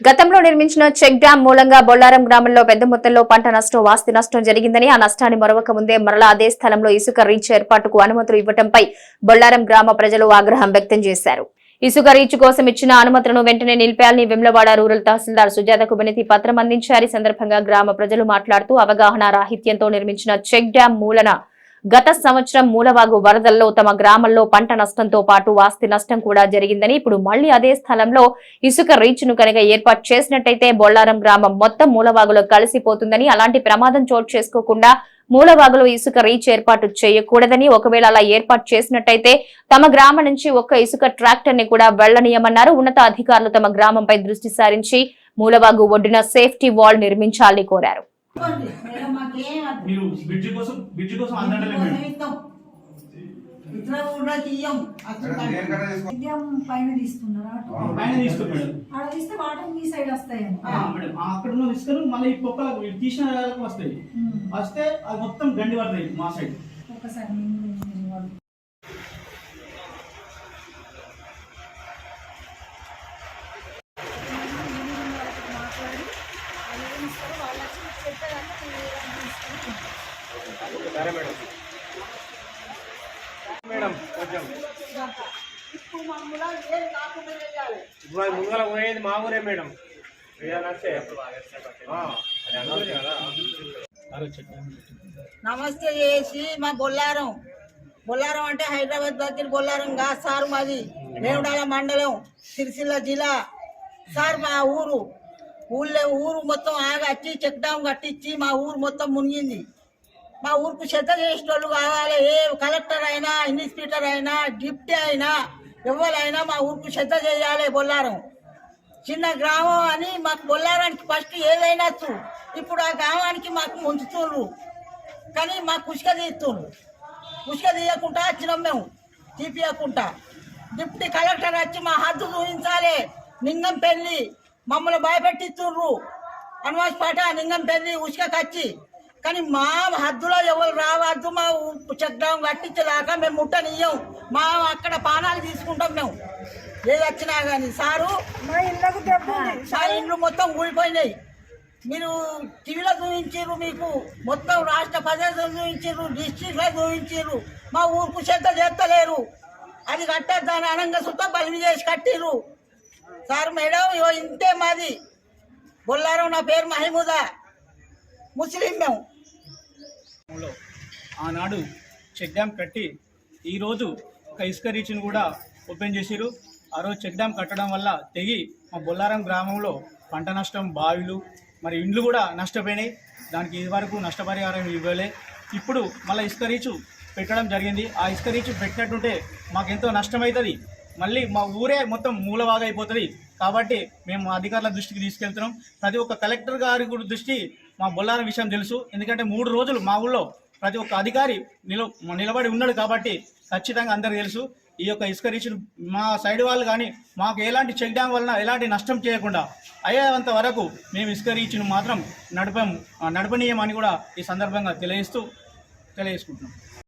గతంలో నిర్మించిన check dam మూలంగా బొల్లారం గ్రామంలో పెద్ద మొత్తంలో పంట నష్టం ఆస్తి నష్టం జరిగిందని ఆ నష్టాన్ని మరొక ముందే మరలా అదే స్థలంలో ఇసుక రీచ్ ఏర్పాటుకు అనుమతులు ఇవ్వటంపై బొల్లారం గ్రామ ప్రజలు ఆగ్రహం వ్యక్తం చేశారు. ఇసుక రీచ్ కోసం ఇచ్చిన అనుమతులను వెంటనే నిలిపేయాలని వెమ్లవాడ రూరల్ తహసీల్దార్ సుజాతకు వినతి పత్రం అందించారు. ఈ సందర్భంగా గ్రామ ప్రజలు మాట్లాడుతూ అవగాహన రాహిత్యంతో నిర్మించిన చెక్ డ్యాం మూలన గత సంవత్సరం మూలవాగు వరదల్లో తమ గ్రామంలో పంట నష్టంతో పాటు ఆస్తి నష్టం కూడా జరిగిందని ఇప్పుడు మళ్ళీ అదే స్థలంలో ఇసుక రీచ్ను కనుక ఏర్పాటు చేసినట్టయితే బొల్లారం గ్రామం మొత్తం మూలవాగులో కలిసిపోతుందని అలాంటి ప్రమాదం చోటు చేసుకోకుండా మూలవాగులో ఇసుక రీచ్ ఏర్పాటు చేయకూడదని ఒకవేళ అలా ఏర్పాటు చేసినట్టయితే తమ గ్రామం నుంచి ఒక్క ఇసుక ట్రాక్టర్ని కూడా వెళ్ళనీయమన్నారు ఉన్నత అధికారులు తమ గ్రామంపై దృష్టి సారించి మూలవాగు ఒడ్డున సేఫ్టీ వాల్ నిర్మించాలని కోరారు. మీరు బ్రిడ్జి కోసం బ్రిడ్జి కోసం విద్యం పైన తీస్తున్నారా? అటు? పైన ఆడ తీస్తే వాటర్ మీ సైడ్ మేడం. ఆ అక్కడ ఉన్న ఇసుకలు మళ్ళీ ఈ పొక్కలకు తీసిన వస్తాయి. వస్తే అది మొత్తం గండి పడతాయి మా సైడ్. ఒకసారి ఇప్పుడు ముంగల పోయేది మా ఊరే మేడం. నమస్తే చేసి మా బొల్లారం. బొల్లారం అంటే హైదరాబాద్ దగ్గర బొల్లారం కాదు సార్ మాది. దేవుడాల మండలం సిరిసిల్ల జిల్లా. సార్ మా ఊరు. ఊళ్ళో ఊరు మొత్తం ఆగచ్చి చెక్ డామ్ కట్టించి మా ఊరు మొత్తం మునిగింది. మా ఊరుకు శ్రద్ధ చేసేటోళ్ళు కావాలి. ఏ కలెక్టర్ అయినా ఇన్స్పెక్టర్ అయినా డిప్టీ అయినా ఎవరైనా మా ఊరుకు శ్రద్ధ చేయాలి బొల్లారం. చిన్న గ్రామం అని మాకు బొల్లారానికి ఫస్ట్ ఏదైనా వచ్చు. ఇప్పుడు ఆ గ్రామానికి మాకు ముంచుతుండ్రు కానీ మాకు కుషిక తీస్తుండ్రు కుషిక తీయకుండా వచ్చినాం మేము తీపియకుండా. డిప్యూటీ కలెక్టర్ వచ్చి మా హద్దు చూపించాలి. నింగం పెళ్ళి మమ్మల్ని భయపెట్టిస్తుండ్రు హనుమాస్ పాట నింగం పెళ్ళి ఉసుకకి వచ్చి కానీ మా హద్దులో ఎవరు రావద్దు మా చెక్డాం కట్టించేదాకా మేము ముట్టనియ్యం మా అక్కడ పానాలు తీసుకుంటాం మేము. ఏది వచ్చినా కానీ సారు మా ఇళ్ళకు. మా ఇండ్లు మొత్తం ఊడిపోయినాయి. మీరు టీవీలో చూపించారు మీకు. మొత్తం రాష్ట్ర ప్రదేశం చూపించారు డిస్ట్రిక్ట్లో చూపించారు మా ఊరుకు చెత్త చేస్తలేరు. అది కట్టద్దాని అనంగా సుత బలిమి చేసి కట్టిర్రు. సార్ మేడం ఇగో ఇంతే మాది. బొల్లారం నా పేరు మహిముదా. ముస్లిం మేము ఆనాడు చెక్ డ్యామ్ కట్టి ఈరోజు ఒక ఇసుక రీచ్ని కూడా ఓపెన్ చేసిరు ఆ రోజు చెక్ డ్యామ్ కట్టడం వల్ల తెగి మా బొల్లారం గ్రామంలో పంట నష్టం బావిలు మరి ఇండ్లు కూడా నష్టపోయినాయి. దానికి ఇదివరకు నష్టపరిహారం ఇవ్వలే. ఇప్పుడు మళ్ళీ ఇసుక రీచు పెట్టడం జరిగింది. ఆ ఇసుక రీచు పెట్టినట్టుంటే మాకు ఎంతో నష్టమవుతుంది. మళ్ళీ మా ఊరే మొత్తం మూలవాగా అయిపోతుంది కాబట్టి మేము అధికారుల దృష్టికి తీసుకెళ్తున్నాం. ప్రతి ఒక్క కలెక్టర్ గారి కూడా దృష్టి మా బొల్లారం విషయం తెలుసు. ఎందుకంటే మూడు రోజులు మా ఊళ్ళో ప్రతి ఒక్క అధికారి నిల నిలబడి ఉన్నాడు కాబట్టి ఖచ్చితంగా అందరికీ తెలుసు. ఈ యొక్క ఇసుక రీచ్లు మా సైడ్ వాళ్ళు కానీ మాకు ఎలాంటి చెక్ డ్యామ్ వలన ఎలాంటి నష్టం చేయకుండా అయ్యేంత వరకు మేము ఇసుక రీచ్ను మాత్రం నడపం నడపనీయమని కూడా ఈ సందర్భంగా తెలియజేస్తూ తెలియజేసుకుంటున్నాం.